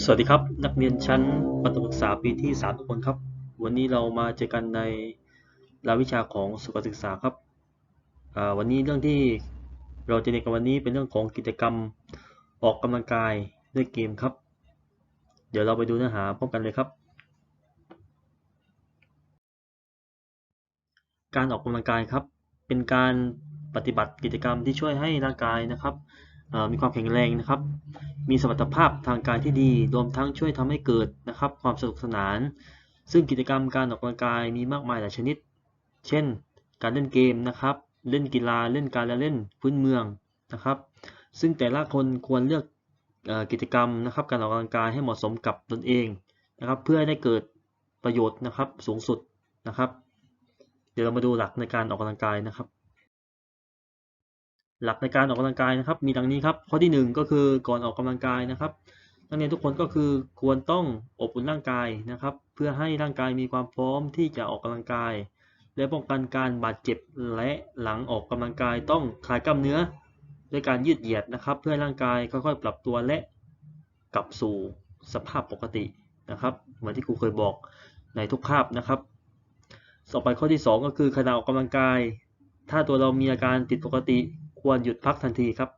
สวัสดีครับ นักเรียนชั้นประถมศึกษาปีที่3ทุกคนครับ วันนี้เรามาเจอกันในรายวิชาของสุขศึกษาครับวันนี้เรื่องที่เราจะเรียนกันวันนี้เป็นเรื่องของกิจกรรมออกกำลังกายด้วยเกมครับ เดี๋ยวเราไปดูเนื้อหาพร้อมกันเลยครับ การออกกำลังกายครับ เป็นการปฏิบัติกิจกรรมที่ช่วยให้ร่างกายนะครับ มีความแข็งแรงนะครับ มีสมรรถภาพทางกายที่ดี รวมทั้งช่วยทำให้เกิดนะครับ ความสนุกสนาน ซึ่งกิจกรรมการออกกำลังกายมีมากมายหลายชนิด เช่น การเล่นเกมนะครับ เล่นกีฬา เล่นการละเล่นพื้นเมืองนะครับ ซึ่งแต่ละคนควรเลือกอกิจกรรมนะครับ การออกกำลังกายให้เหมาะสมกับตนเองนะครับ เพื่อให้ได้เกิดประโยชน์นะครับสูงสุดนะครับ เดี๋ยวเรามาดูหลักในการออกกำลังกายนะครับ หลักในการออกกำลังกายนะครับ มีดังนี้ครับ ข้อที่หนึ่งก็คือก่อนออกกำลังกายนะครับนักเรียนทุกคนก็คือควรต้องอบอุ่นร่างกายนะครับ เพื่อให้ร่างกายมีความพร้อมที่จะออกกำลังกาย และป้องกันการบาดเจ็บและหลังออกกำลังกายต้องคลายกล้ามเนื้อ ด้วยการยืดเหยียดนะครับ เพื่อให้ร่างกายค่อยๆ ปรับตัวและกลับสู่สภาพปกตินะครับเหมือนที่ครูเคยบอกในทุกคาบนะครับต่อไปข้อที่ 2 ก็คือขณะออกกำลังกาย ถ้าตัวเรามีอาการผิดปกติ ควรหยุดพักทันทีครับ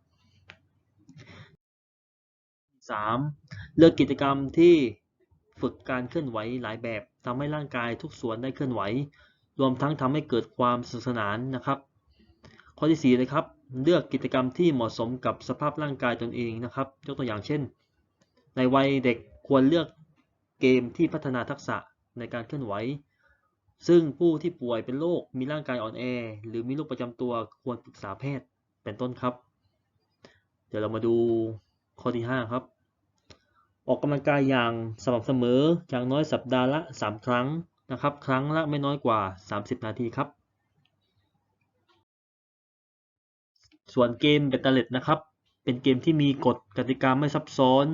3. เลือกกิจกรรมที่ฝึกการเคลื่อนไหวหลายแบบทำให้ร่างกายทุกส่วนได้เคลื่อนไหว รวมทั้งทำให้เกิดความสนุกสนานนะครับ ข้อที่4เลยครับ เลือกกิจกรรมที่เหมาะสมกับสภาพร่างกายตนเองนะครับ ยกตัวอย่างเช่น ในวัยเด็กควรเลือกเกมที่พัฒนาทักษะในการเคลื่อนไหว ซึ่งผู้ที่ป่วยเป็นโรคมีร่างกายอ่อนแอ หรือมีโรคประจำตัวควรปรึกษาแพทย์ เป็นต้นครับ เดี๋ยวเรามาดูข้อที่ 5 ครับ ออกกำลังกายอย่างสม่ำเสมออย่างน้อยสัปดาห์ละ 3 ครั้งนะครับ ครั้งละไม่น้อยกว่า 30 นาทีครับ ส่วนเกมเบตเตอร์เลตนะครับ เป็นเกมที่มีกฎกติกาไม่ซับซ้อน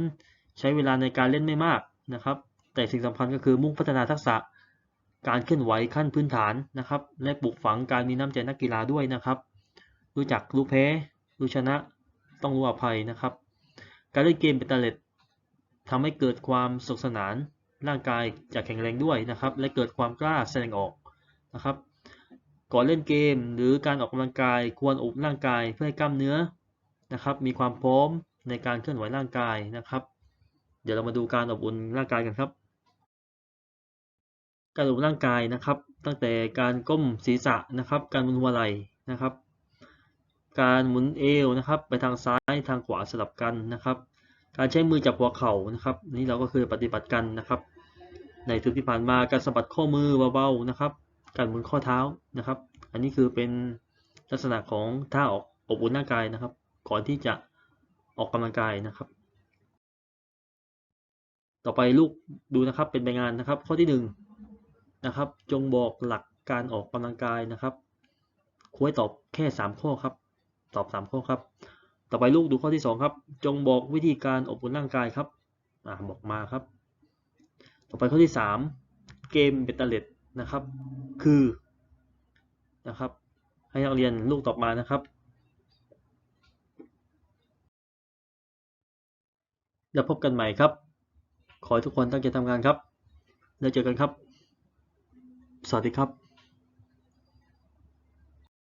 ใช้เวลาในการเล่นไม่มากนะครับ แต่สิ่งสำคัญก็คือมุ่งพัฒนาทักษะการเคลื่อนไหวขั้นพื้นฐานนะครับ และปลูกฝังการมีน้ำใจนักกีฬาด้วยนะครับ รู้จักรู้แพ้ รู้ชนะ ต้องรู้อภัยนะครับ การเล่นเกมเบตเตอร์เลตทำให้เกิดความสนุกสนาน ร่างกายจะแข็งแรงด้วยนะครับ และเกิดความกล้าแสดงออกนะครับ ก่อนเล่นเกมหรือการออกกำลังกายควรอบร่างกายเพื่อให้กล้ามเนื้อนะครับ มีความพร้อมในการเคลื่อนไหวร่างกายนะครับ เดี๋ยวเรามาดูการอบอุ่นร่างกายกันครับ การอบอุ่นร่างกายนะครับ ตั้งแต่การก้มศีรษะนะครับ การหมุนหัวไหล่นะครับ การหมุนเอวนะครับ ไปทางซ้ายทางขวาสลับกันนะครับ การใช้มือจับหัวเข่านะครับ นี่เราก็เคยปฏิบัติกันนะครับ ในทุกที่ผ่านมาการสะบัดข้อมือเบาๆนะครับ การหมุนข้อเท้านะครับ อันนี้คือเป็นลักษณะของท่าออกอบอุ่นร่างกายนะครับ ก่อนที่จะออกกำลังกายนะครับ ต่อไปลูกดูนะครับเป็นใบงานนะครับ ข้อที่หนึ่งนะครับจงบอกหลักการออกกำลังกายนะครับคุยตอบแค่สามข้อครับ ตอบสามข้อครับ ต่อไปลูกดูข้อที่สองครับ จงบอกวิธีการอบอุ่นร่างกายครับอ่าบอกมาครับ ต่อไปข้อที่สามเกมเบตเตอร์เลตนะครับ คือนะครับ ให้นักเรียนลูกตอบมานะครับแล้วพบกันใหม่ครับ ขอให้ทุกคนตั้งใจทำงานครับ แล้วเจอกันครับ สวัสดีครับ